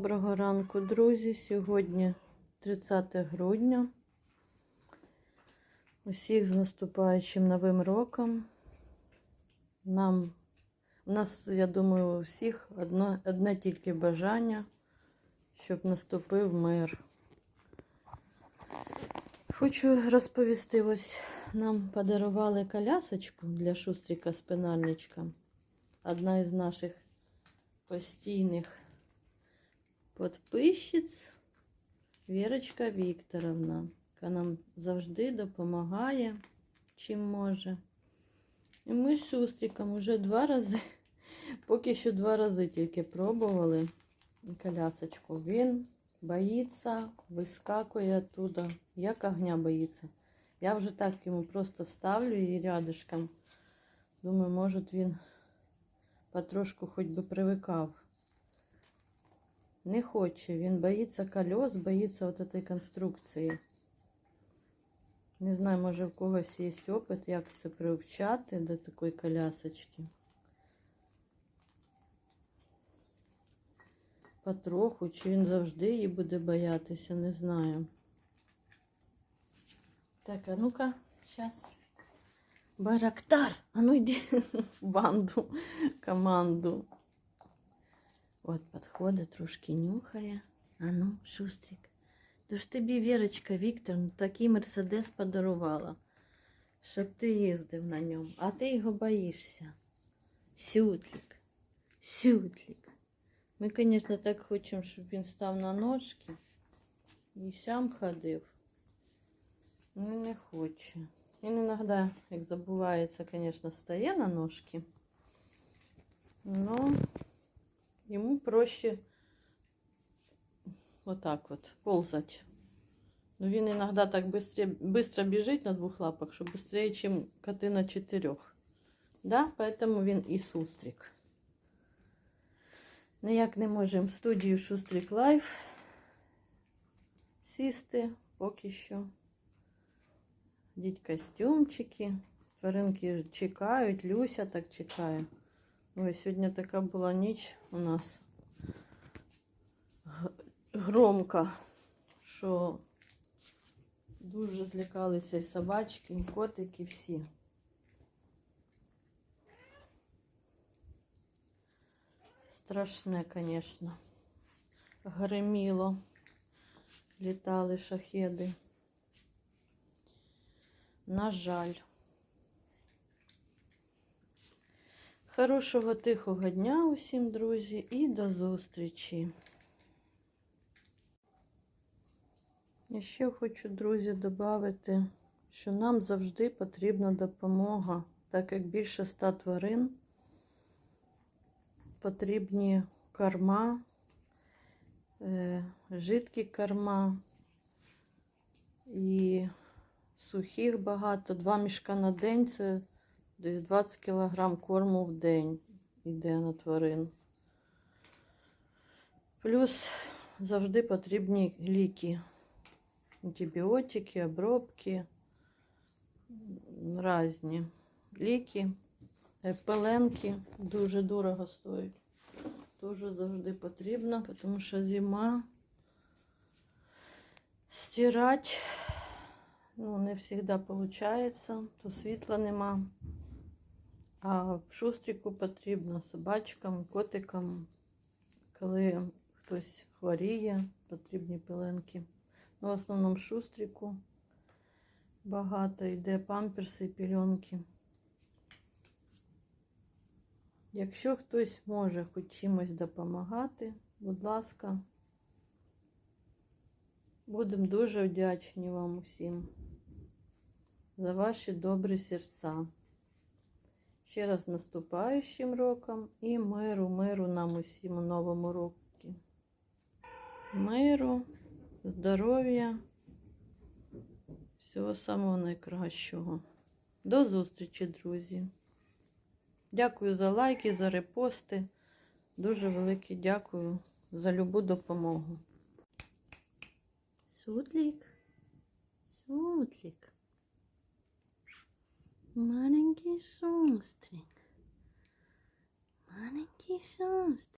Доброго ранку, друзі. Сьогодні 30 грудня. Усіх з наступаючим новим роком. Нам, у нас, я думаю, у всіх одне, одне тільки бажання, щоб наступив мир. Хочу розповісти, ось нам подарували колясочку для шустрика спинальничка. Одна із наших постійних подписчиць Вірочка Вікторовна, яка нам завжди допомагає, чим може. І ми з Шустриком вже два рази, поки що два рази тільки пробували колясочку. Він боїться, вискакує оттуда, як огня боїться. Я вже так йому просто ставлю її рядышком. Думаю, може він потрошку хоч би привикав. Не хоче, він боїться колес, боїться от этой конструкції. Не знаю, може в когось є опит, як це привчати до такої колясочки. Потроху, чи він завжди її буде боятися, не знаю. Так, а ну-ка, зараз. Барактар, а ну йди в банду, команду. От підходить, трошки нюхає. А ну, шустрик. То ж тобі Вірочка Вікторовна такий мерседес подарувала, щоб ти їздив на ньому, а ти його боїшся. Сютлик, сютлик. Ми, звісно, так хочемо, щоб він став на ножки і сам ходив. Ну, не хоче. Він іноді, як забувається, звісно, стає на ножки. Но ему проще вот так вот ползать. Но він иногда так быстро, быстро бежит на двух лапах, что быстрее, чем коты на четырех. Да, поэтому він і сустрик. Ніяк не можемо в студію Шустрик Лайф сісти поки що. Діть костюмчики. Тваринки чекають, Люся так чекає. Ой, сьогодні така була ніч у нас громка, що дуже злякалися і собачки, і котики всі. Страшне, звісно. Греміло, літали шахеди. На жаль. Хорошого тихого дня усім, друзі, і до зустрічі. І ще хочу, друзі, додати, що нам завжди потрібна допомога, так як більше ста тварин потрібні корма, е, жидкі корма і сухих багато. Два мішка на день це десь 20 кг корму в день йде на тварин. Плюс завжди потрібні ліки, антибіотики, обробки, різні ліки, Е, пеленки дуже дорого стоять. Дуже завжди потрібно, тому що зима стирати ну, не завжди виходить, то світла нема. А в шустрику потрібно собачкам, котикам, коли хтось хворіє, потрібні пеленки. Ну, в основному шустрику багато йде памперси і пільонки. Якщо хтось може хоч чимось допомагати, будь ласка, будемо дуже вдячні вам усім за ваші добрі серця. Ще раз наступаючим роком і миру, миру нам усім у новому році. Миру, здоров'я, всього самого найкращого. До зустрічі, друзі! Дякую за лайки, за репости. Дуже велике дякую за любу допомогу. Судлік, судлік. Маленький шустрик. Маленький шустрик.